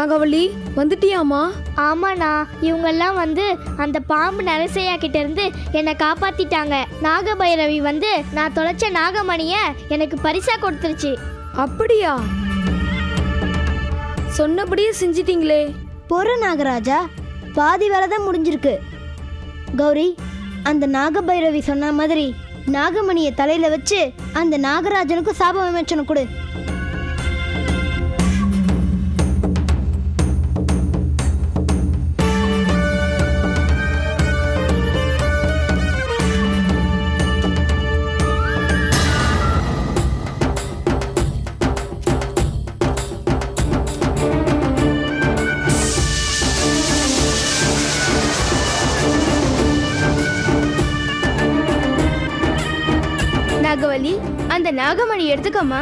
நாகவள்ளி வந்துட்டியாமா ஆமாண்ணா இவங்கெல்லாம் வந்து அந்த பாம்பு நரசையா கிட்ட இருந்து என்னை காப்பாத்திட்டாங்க. நாகபைரவி வந்து நான் தொலைச்ச நாகமணிய எனக்கு பரிசா கொடுத்துருச்சு. அப்படியா? சொன்னபடியே செஞ்சிட்டீங்களே. பொறு நாகராஜா பாதி வேலை தான் முடிஞ்சிருக்கு. கௌரி அந்த நாகபைரவி சொன்ன மாதிரி நாகமணியை தலையில வச்சு அந்த நாகராஜனுக்கும் சாப விமோச்சனம் கொடு. நாகவல்லி அந்த நாகமணி எடுத்துக்கம்மா.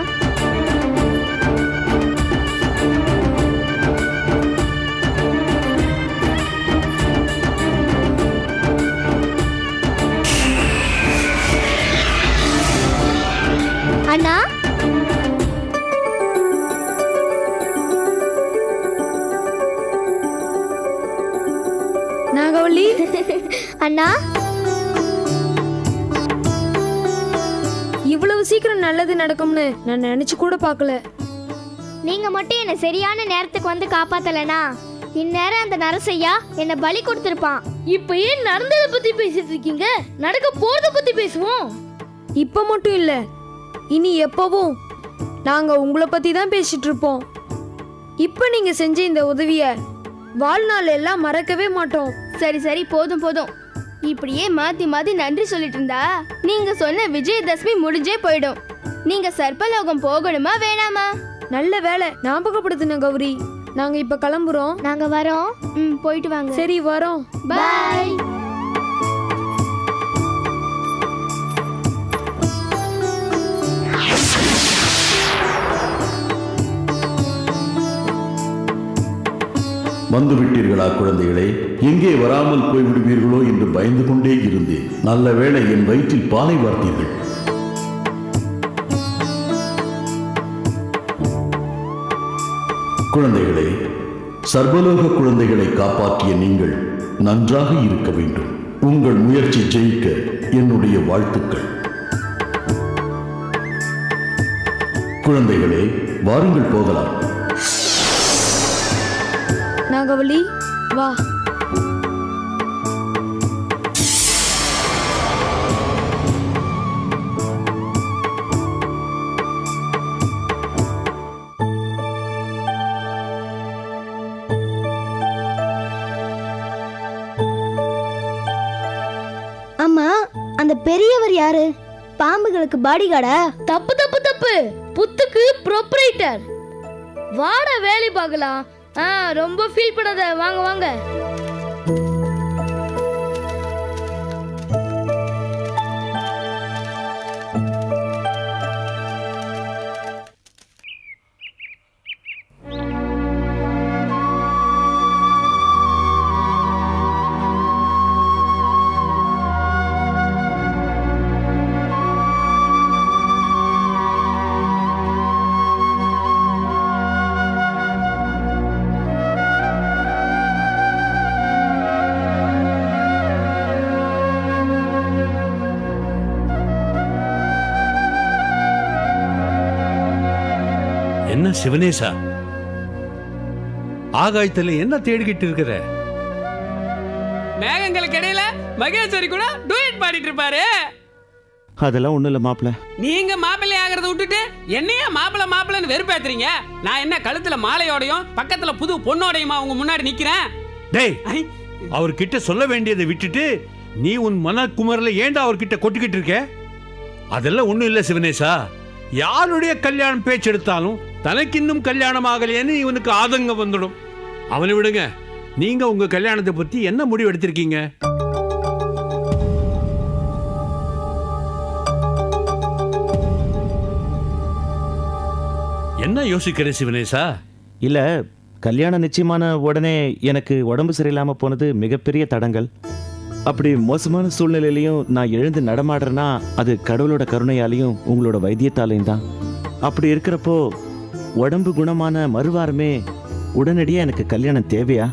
அண்ணா? நாகவல்லி அண்ணா? இவ்வளவு சீக்கிரம் நல்லது நடக்கும்னு நான் நினைச்சு கூட பார்க்கல. நீங்க மட்டும் என்னை சரியான நேரத்துக்கு வந்து காப்பாத்தலனா? இந்நேரம் அந்த நரசையா என்னை பலி கொடுத்துருப்பான். இப்ப ஏன் நடந்ததை பத்தி பேசிட்டு இருக்கீங்க? நடக்க போறத பத்தி பேசுவோம். இப்ப மட்டும் இல்ல இனி எப்பவும் நாங்க உங்களை பத்தி தான் பேசிட்டு இருப்போம். இப்ப நீங்க செஞ்ச இந்த உதவிய வாழ்நாள் எல்லாம் மறக்கவே மாட்டோம். சரி சரி போதும் போதும். இப்படியே மாத்தி மாத்தி நன்றி சொல்லிட்டு இருந்தா நீங்க சொன்ன விஜயதசமி முடிஞ்சே போயிடும். நீங்க சர்ப்பலோகம் போகணுமா வேணாமா? நல்ல வேலை ஞாபகப்படுத்தின கௌரி. நாங்க இப்ப கிளம்புறோம். நாங்க வரோம். ம் போயிட்டு வாங்க. சரி வரோம். பாய் வந்து விட்டீர்களா குழந்தைகளே? எங்கே வராமல் போய்விடுவீர்களோ என்று பயந்து கொண்டே இருந்தேன். நல்ல வேளை என் வயிற்றில் பாலை வார்த்தீர்கள். குழந்தைகளே சர்வலோக குழந்தைகளை காப்பாற்றிய நீங்கள் நன்றாக இருக்க வேண்டும். உங்கள் முயற்சி ஜெயிக்க என்னுடைய வாழ்த்துக்கள். குழந்தைகளே வாருங்கள் போகலாம். நாகவல்லி வா. அந்த பெரியவர் யாரு? பாம்புகளுக்கு பாடிகார்டா தப்பு தப்பு தப்பு. புத்துக்கு ப்ரொப்ரைட்டர் வாட வேலை பார்க்கலாம். ஆ ரொம்ப ஃபீல் பண்ணாத. வாங்க வாங்க. என்ன சிவனேசா? ஆகாயத்துல என்ன தேடிக்கிட்டு இருக்கிற? மேகங்களுக்கு இடையில மகேஸ்வரி கூட டூயட் பாடிட்டு இருப்பாரு அதெல்லாம் ஒன்றும் இல்லை மாப்பிள்ள. நீங்க மாப்பிள்ளை ஆகிறத விட்டுட்டு என்னையா மாப்பிள்ளை மாப்பிள்ளைன்னு வெறுப்பேத்துறீங்க? நான் என்ன கழுத்துல மாலையோடையும் பக்கத்துல புது பொண்ணோடையுமா உங்க முன்னாடி நிக்கிறேன்? டேய் ஐ, அவர்கிட்ட சொல்ல வேண்டியதை விட்டுட்டு நீ உன் மனக்குமரில் ஏன்டா அவர்கிட்ட கொட்டிக்கிட்டு இருக்க? அதெல்லாம் ஒண்ணும் இல்ல சிவனேசா. யாருடைய கல்யாணம் பேச்சு எடுத்தாலும் தனக்கு இன்னும் கல்யாணம் ஆகலையேன்னு இவனுக்கு ஆதங்கம் வந்துடும். அவனை விடுங்க நீங்க உங்க கல்யாணத்தை பத்தி என்ன முடிவு எடுத்திருக்கீங்க? என்ன யோசிக்கிற சிவனேசா? இல்லை கல்யாணம் நிச்சயமான உடனே எனக்கு உடம்பு சரியில்லாமல் போனது மிகப்பெரிய தடங்கள் அப்படி மோசமான சூழ்நிலையிலையும் நான் எழுந்து நடமாடுறேன்னா அது கடவுளோட கருணையாலையும் உங்களோட வைத்தியத்தாலையும் தான். அப்படி இருக்கிறப்போ உடம்பு குணமான மறுவாரமே உடனடியாக எனக்கு கல்யாணம் தேவையா?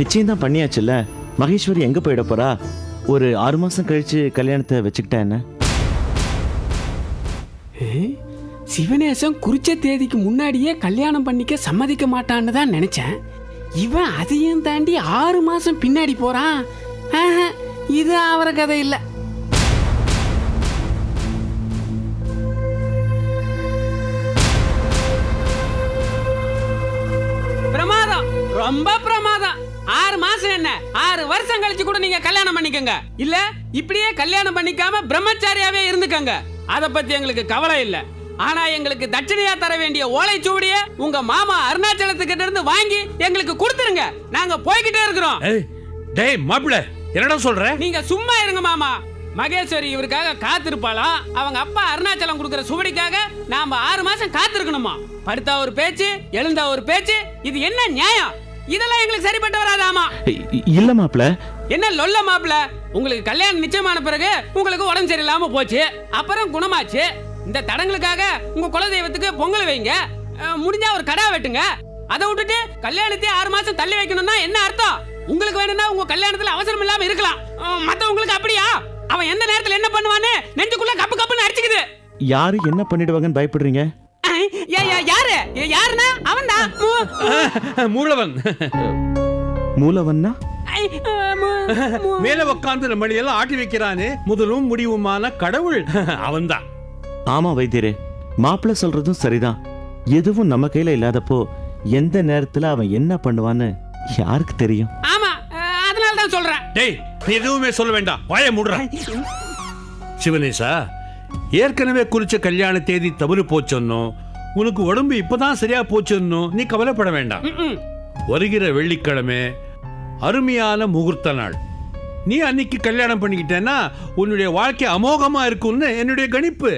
நிச்சயம் தான் பண்ணியாச்சுல்ல. மகேஸ்வரி எங்கே போயிட போறா? ஒரு ஆறு மாதம் கழிச்சு கல்யாணத்தை வச்சுக்கிட்டா என்ன? சிவனேசன் குறிச்ச தேதிக்கு முன்னாடியே கல்யாணம் பண்ணிக்க சம்மதிக்க மாட்டான்னு தான் நினச்சேன். இவன் அதையும் தாண்டி ஆறு மாசம் பின்னாடி போறான். இது அவர கதை இல்ல. பிரமாதம். ரொம்ப பிரமாதம். ஆறு மாசம் என்ன? ஆறு வருஷம் கழிச்சு கூட நீங்க கல்யாணம் பண்ணிக்கங்க. இல்ல இப்படியே கல்யாணம் பண்ணிக்காம பிரம்மச்சாரியாவே இருந்துக்கங்க. அத பத்தி எங்களுக்கு கவலை இல்லை. ஆனா எங்களுக்கு தட்சணையா தர வேண்டிய ஓலைச்சுவடிய உங்க மாமா அருணாச்சலத்துக்கிட்ட இருந்து வாங்கி எங்களுக்கு கொடுத்துருங்க. நாங்க போய்கிட்டே இருக்கிறோம். டேய் மாப்பிள்ள என்னடா சொல்ற? நீங்க சும்மா இருங்க மாமா. மகேஸ்வரி இவருக்காக காத்திருப்பாளாம் அவங்க அப்பா அருணாச்சலம் கொடுக்கிற சுவடிக்காக நாம ஆறு மாசம் காத்திருக்கணுமா? படுத்தா ஒரு பேச்சு எழுந்தா ஒரு பேச்சு இது என்ன நியாயம்? இதெல்லாம் எங்களுக்கு சரிப்பட்டு வராதாமா? இல்ல மாப்பிள என்ன லொல்ல மாப்பிள உங்களுக்கு கல்யாணம் நிச்சயமான பிறகு உங்களுக்கு உடம்பு சரியில்லாம போச்சு. அப்புறம் குணமாச்சு. இந்த தடங்களுக்காக உங்க குலதெய்வத்துக்கு பொங்கல் வைங்க. முடிஞ்சா ஒரு கடா வெட்டுங்க. அதை விட்டுட்டு கல்யாணத்தை ஆறு மாசம் தள்ளி வைக்கணும்னா என்ன அர்த்தம்? உங்களுக்கு வேணும்னா உங்க கல்யாணத்துல அவசரம் இல்லாம இருக்கலாம். மத்தவங்களுக்கு அப்படியா? அவன் எந்த நேரத்துல என்ன பண்ணுவான்னு நெஞ்சுக்குள்ள கப்பு கப்புன்னு அடிச்சுக்குது. யாரு என்ன பண்ணிடுவாங்கன்னு பயப்படுறீங்க? யாரு? யாருன்னா? அவன் தான் மூலவன். மூலவன்னா? மேல உட்கார்ந்து நம்ம எல்லாம் ஆட்டி வைக்கிறானே. முதலும் முடிவுமான கடவுள். அவன்தான் ஆமா வைத்தியரே மாப்பிள்ள சொல்றதும் சரிதான். எதுவும் நம்ம கையில இல்லாதப்போ எந்த நேரத்துல அவன் என்ன பண்ணுவான்னு யாருக்கு தெரியும்? ஆமா அதனால தான் சொல்றேன். டேய் நீ எதுவுமே சொல்ல வேண்டாம். வாய மூடுற. சிவனேசா ஏற்கனவே குறிச்ச கல்யாண தேதி தவறு போச்சொன்னோ உனக்கு உடம்பு இப்பதான் சரியா போச்சொன்னோ நீ கவலைப்பட வேண்டாம். வருகிற வெள்ளிக்கிழமை அருமையான முகூர்த்த நாள். நீ அன்னைக்கு கல்யாணம் பண்ணிக்கிட்டேன்னா உன்னுடைய வாழ்க்கை அமோகமா இருக்கும்னு என்னுடைய கணிப்பு.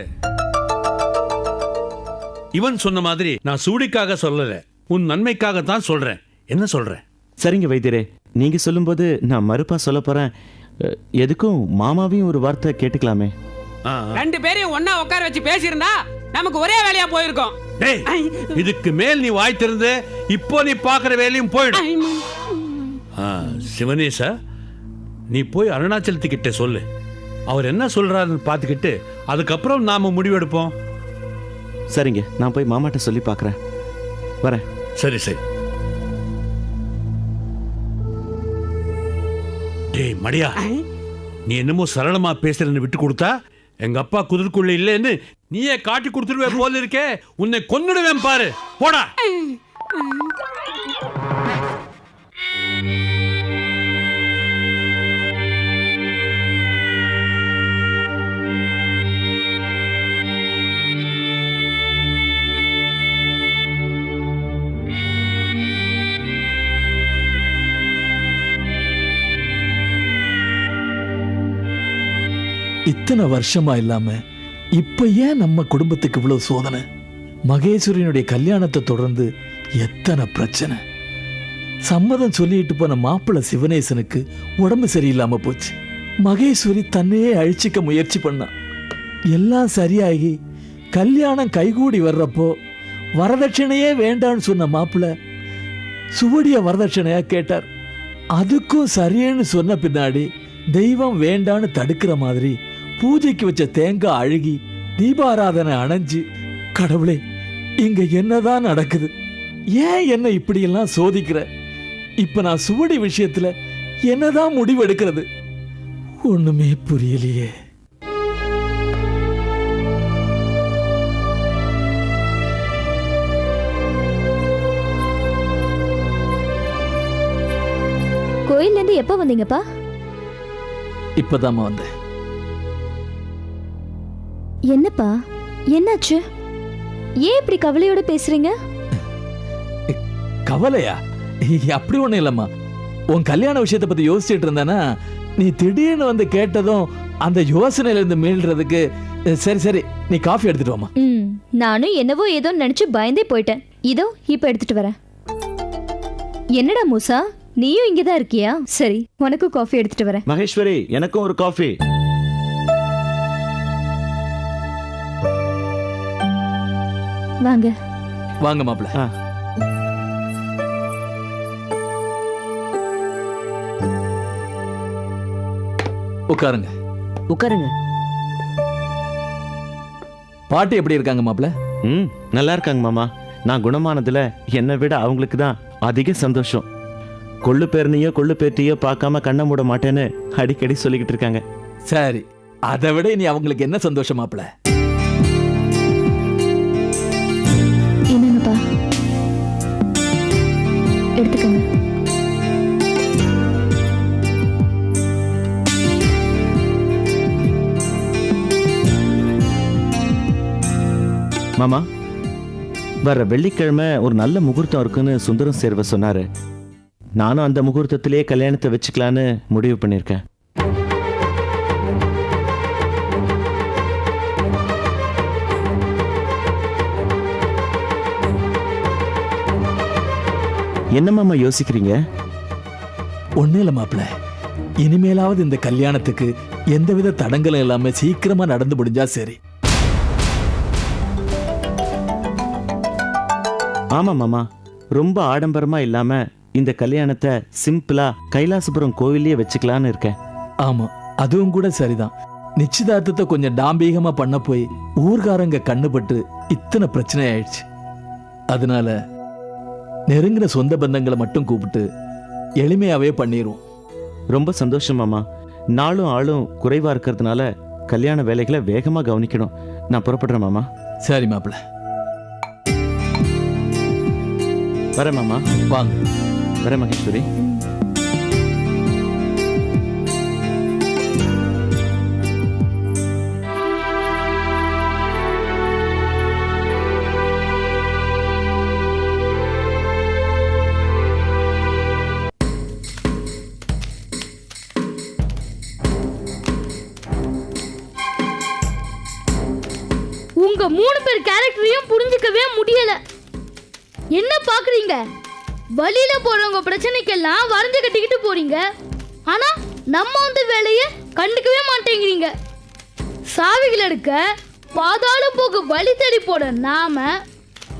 இவன் சொன்ன மாதிரி நான் சூடிக்காக சொல்லல. உன் நன்மைக்காக தான் சொல்றேன். என்ன சொல்றேன் சரிங்க வைத்தியரே நீங்க சொல்லும்போது நான் மறுப்பா சொல்ல போறேன். எதுக்கும் மாமாவையும் ஒரு வார்த்தை கேட்டுக்கலாமே. ரெண்டு பேரையும் ஒண்ணா உட்கார வச்சு பேசியிருந்தா நமக்கு ஒரே வேலையா போயிருக்கோம். டேய் இதுக்கு மேல் நீ வாய் திறந்து இப்போ நீ பாக்குற வேலையும் போயிடும். சிவனேசா நீ போய் அருணாச்சலத்துக்கிட்ட சொல்லு. அவர் என்ன சொல்றாருன்னு பார்த்துக்கிட்டு அதுக்கப்புறம் நாம முடிவெடுப்போம். சரிங்க நான் போய் மாமாட்ட சொல்லி பார்க்கறேன் வரேன். சரி சரி. டேய் மடியா. நீ என்னமோ சரளமா பேசுறன்னு விட்டு கொடுத்தா எங்க அப்பா குதிர்க்குள்ள இல்லைன்னு நீயே காட்டி கொடுத்துருவே போல இருக்கே. உன்னை கொன்னுடுவேன் பாரு. போடா. இத்தனை வருஷமா இல்லாம இப்ப ஏன் நம்ம குடும்பத்துக்கு இவ்வளவு சோதனை? மகேஸ்வரனுடைய கல்யாணத்தை தொடர்ந்து எத்தனை பிரச்சனை? சம்மதம் சொல்லிட்டு போன மாப்பிள்ள சிவனேசனுக்கு உடம்பு சரியில்லாம போச்சு. மகேஸ்வரி தன்னையே அழிச்சிக்க முயற்சி பண்ணான் எல்லாம் சரியாகி கல்யாணம் கைகூடி வர்றப்போ வரதட்சணையே வேண்டான்னு சொன்ன மாப்பிள சுவடிய வரதட்சணையா கேட்டார். அதுக்கும் சரின்னு சொன்ன பின்னாடி தெய்வம் வேண்டான்னு தடுக்கிற மாதிரி பூஜைக்கு வச்ச தேங்காய் அழுகி தீபாராதனை அணைஞ்சு கடவுளே இங்க என்னதான் நடக்குது? ஏன் என்ன இப்படியெல்லாம் சோதிக்கிற? இப்ப நான் சுவடி விஷயத்துல என்னதான் முடிவு எடுக்கிறது ஒண்ணுமே புரியலையே. கோயில்ல இருந்து எப்போ வந்தீங்கப்பா? இப்பதாம்மா வந்தேன். என்னப்பா? என்னாச்சு? ஏன் இப்படி கவலையோட பேசுறீங்க? கவலையா? அப்படி ஒண்ணும் இல்லம்மா. உன் கல்யாண விஷயத்தை பத்தி யோசிச்சுட்டு இருந்தேன்னா நீ திடீர்னு வந்து கேட்டதும் அந்த யோசனையில இருந்து மீள்றதுக்கு சரி சரி நீ காஃபி எடுத்துட்டு வாமா ம் நானும் என்னவோ ஏதோ நினைச்சு பயந்தே போயிட்டேன். இதோ இப்ப எடுத்துட்டு வரேன். என்னடா மூசா? நீயும் இங்க தான் இருக்கியா? சரி உனக்கும் காஃபி எடுத்துட்டு வரேன். மகேஸ்வரி எனக்கும் ஒரு காஃபி வாங்க. வாங்க மாப்பிள்ள. உட்காருங்க. உட்காருங்க. பாட்டு எப்படி இருக்காங்க மாப்பிள்ள? ம் நல்லா இருக்காங்க மாமா. நான் குணமானதுல என்னை விட அவங்களுக்கு தான் அதிக சந்தோஷம். கொள்ளு பேர்னையோ கொள்ளு பேர்ட்டியோ பார்க்காம கண்ணை மூட மாட்டேன்னு அடிக்கடி சொல்லிக்கிட்டு இருக்காங்க. சரி அதை விட இனி அவங்களுக்கு என்ன சந்தோஷம் சந்தோஷமாப்பிள்ள மாமா வர வெள்ளிக்கிழமை ஒரு நல்ல முகூர்த்தம் இருக்குன்னு சுந்தரம் சேர்வ சொன்னாரு. நானும் அந்த முகூர்த்தத்திலேயே கல்யாணத்தை வச்சுக்கலான்னு முடிவு பண்ணியிருக்கேன். என்ன மாமா யோசிக்கிறீங்க? ஒன்றும் இல்ல மாப்ள இனிமேலாவது இந்த கல்யாணத்துக்கு எந்தவித தடங்களும் இல்லாமல் சீக்கிரமா நடந்து முடிஞ்சா சரி. ஆமா மாமா. ரொம்ப ஆடம்பரமா இல்லாம இந்த கல்யாணத்தை சிம்பிளா கைலாசபுரம் கோவில்லயே வச்சுக்கலான்னு இருக்கேன். ஆமா அதுவும் கூட சரிதான். நிச்சயதார்த்தத்தை கொஞ்சம் டாம்பீகமா பண்ண போய் ஊர்காரங்க கண்ணுபட்டு இத்தனை பிரச்சனை ஆயிடுச்சு அதனால நெருங்கின சொந்த பந்தங்களை மட்டும் கூப்பிட்டு எளிமையாவே பண்ணிடுவோம் ரொம்ப சந்தோஷம் மாமா. நாளும் ஆளும் குறைவா இருக்கிறதுனால கல்யாண வேலைகளை வேகமா கவனிக்கணும். நான் புறப்படுறேன் மாமா. சரி மாப்பிள்ள. வரேன் மாமா. வாங்க. வரேன் மகேஸ்வரி. உங்க மூணு பேர் கேரக்டரையும் புரிஞ்சுக்கவே முடியல. என்ன பாக்குறீங்க? வழியில போறவங்க பிரச்சனைக்கெல்லாம் வரைஞ்சு கட்டிக்கிட்டு போறீங்க. ஆனா நம்ம வந்து வேலையை கண்டுக்கவே மாட்டேங்கிறீங்க. சாவிகள் எடுக்க பாதாள போக்கு வழி தேடி போட நாம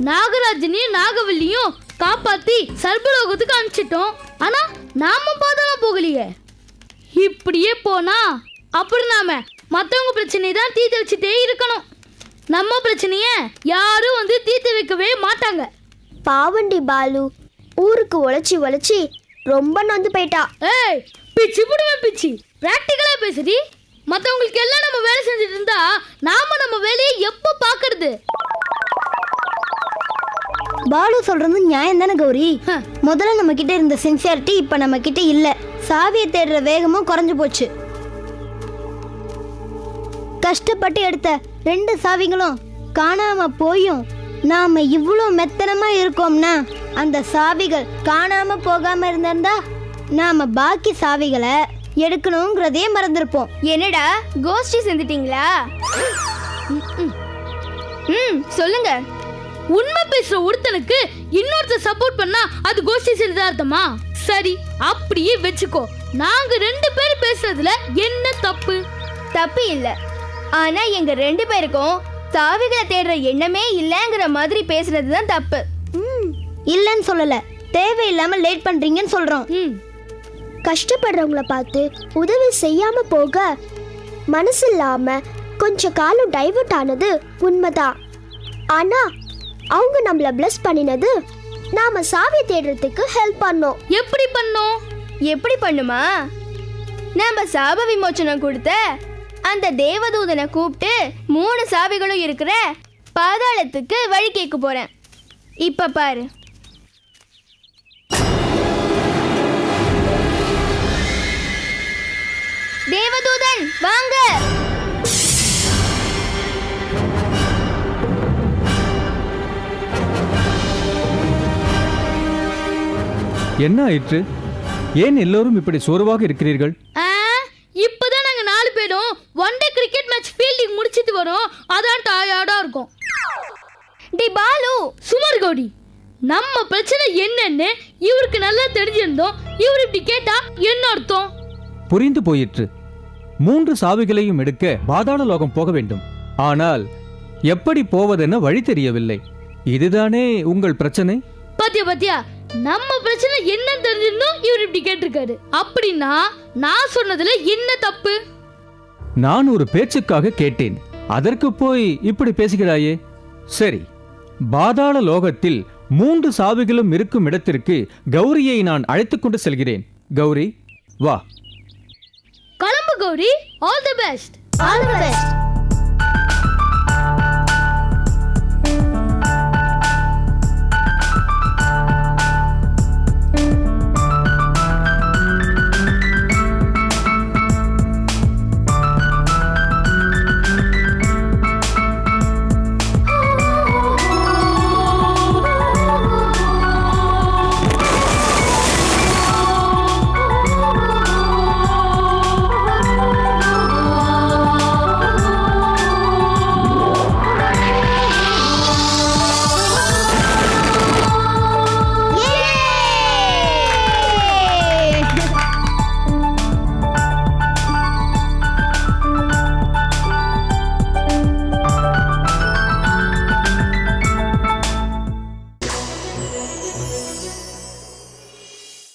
நாகராஜனையும் நாகவல்லியும் காப்பாத்தி சர்பலோகத்துக்கு அனுப்பிச்சிட்டோம். ஆனா நாம பாதாளம் போகலையே. இப்படியே போனா அப்புறம் நாம மத்தவங்க பிரச்சனையை தான் தீர்த்து வச்சுட்டே இருக்கணும். நம்ம பிரச்சனைய யாரும் வந்து தீர்த்து வைக்கவே மாட்டாங்க. பாவண்டி பாலு ஊருக்கு உழைச்சி உழைச்சி ரொம்ப நொந்து போயிட்டா. ஏய் பிச்சு புடுவேன் பிச்சு. பிராக்டிக்கலா பேசுடி. மத்தவங்களுக்கு எல்லாம் நம்ம வேலை செஞ்சுட்டு இருந்தா நாம நம்ம வேலையை எப்போ பாக்குறது பாலு சொல்றது நியாயம் தானே கௌரி? முதல்ல நம்ம கிட்ட இருந்த சின்சியாரிட்டி இப்ப நம்ம கிட்ட இல்ல. சாவியை தேடுற வேகமும் குறைஞ்சு போச்சு. கஷ்டப்பட்டு எடுத்த ரெண்டு சாவிகளும் காணாம போயும். நாம இவ்வளோ மெத்தனமா இருக்கோம்னா அந்த சாவிகள் காணாம போகாம இருந்திருந்தா நாம பாக்கி சாவிகளை எடுக்கணுங்கிறதே மறந்திருப்போம். என்னடா கோஷ்டி செஞ்சிட்டீங்களா ம் சொல்லுங்க. உண்மை பேசுற ஒருத்தனுக்கு இன்னொருத்தர் சப்போர்ட் பண்ணா அது கோஷ்டி சிறிதார்த்தமா சரி அப்படியே வச்சுக்கோ. நாங்க ரெண்டு பேர் பேசுறதுல என்ன தப்பு? தப்பு இல்ல. ஆனா எங்க ரெண்டு பேருக்கும் சாவிகளை தேடுற எண்ணமே இல்லைங்கிற மாதிரி பேசுறது தான் தப்பு இல்லைன்னு சொல்லல. தேவையில்லாம லேட் பண்றீங்கன்னு சொல்றோம். ம். கஷ்டப்படுறவங்கள பார்த்து உதவி செய்யாம போக மனசு இல்லாம கொஞ்ச காலம் டைவர்ட் ஆனது உண்மைதான். ஆனா அவங்க நம்மள பிளஸ் பண்ணினது நாம சாவியை தேடுறதுக்கு ஹெல்ப் பண்ணோம். எப்படி பண்ணோம்? எப்படி பண்ணுமா? நம்ம சாப விமோச்சனம் கொடுத்த அந்த தேவதூதனை கூப்பிட்டு மூணு சாவிகளும் இருக்கிற பாதாளத்துக்கு வழி கேட்க போறேன். இப்ப பாரு. தேவதூதன் வாங்க. என்ன ஆயிற்று? ஏன் எல்லோரும் இப்படி சோர்வாக இருக்கிறீர்கள்? ஆ, ஃபீல்டிங் முடிச்சிட்டு வரோம். அதான் டயர்டா இருக்கும். டி பாலு சுமர் கௌடி நம்ம பிரச்சனை என்னன்னு இவருக்கு நல்லா தெரிஞ்சிருந்தோம். இவர் இப்படி கேட்டா என்ன அர்த்தம்? புரிந்து போயிற்று. மூன்று சாவிகளையும் எடுக்க பாதாள லோகம் போக வேண்டும். ஆனால் எப்படி போவதென வழி தெரியவில்லை. இதுதானே உங்கள் பிரச்சனை? பாத்தியா பாத்தியா நம்ம பிரச்சனை என்ன தெரிஞ்சிருந்தோம். இவர் இப்படி கேட்டிருக்காரு. அப்படின்னா நான் சொன்னதுல என்ன தப்பு? நான் ஒரு பேச்சுக்காக கேட்டேன். அதற்கு போய் இப்படி பேசுகிறாயே? சரி. பாதாள லோகத்தில் மூன்று சாவிகளும் இருக்கும் இடத்திற்கு கௌரியை நான் அழைத்துக் கொண்டு செல்கிறேன். கௌரி வா. கிளம்பு Gauri all the best all the best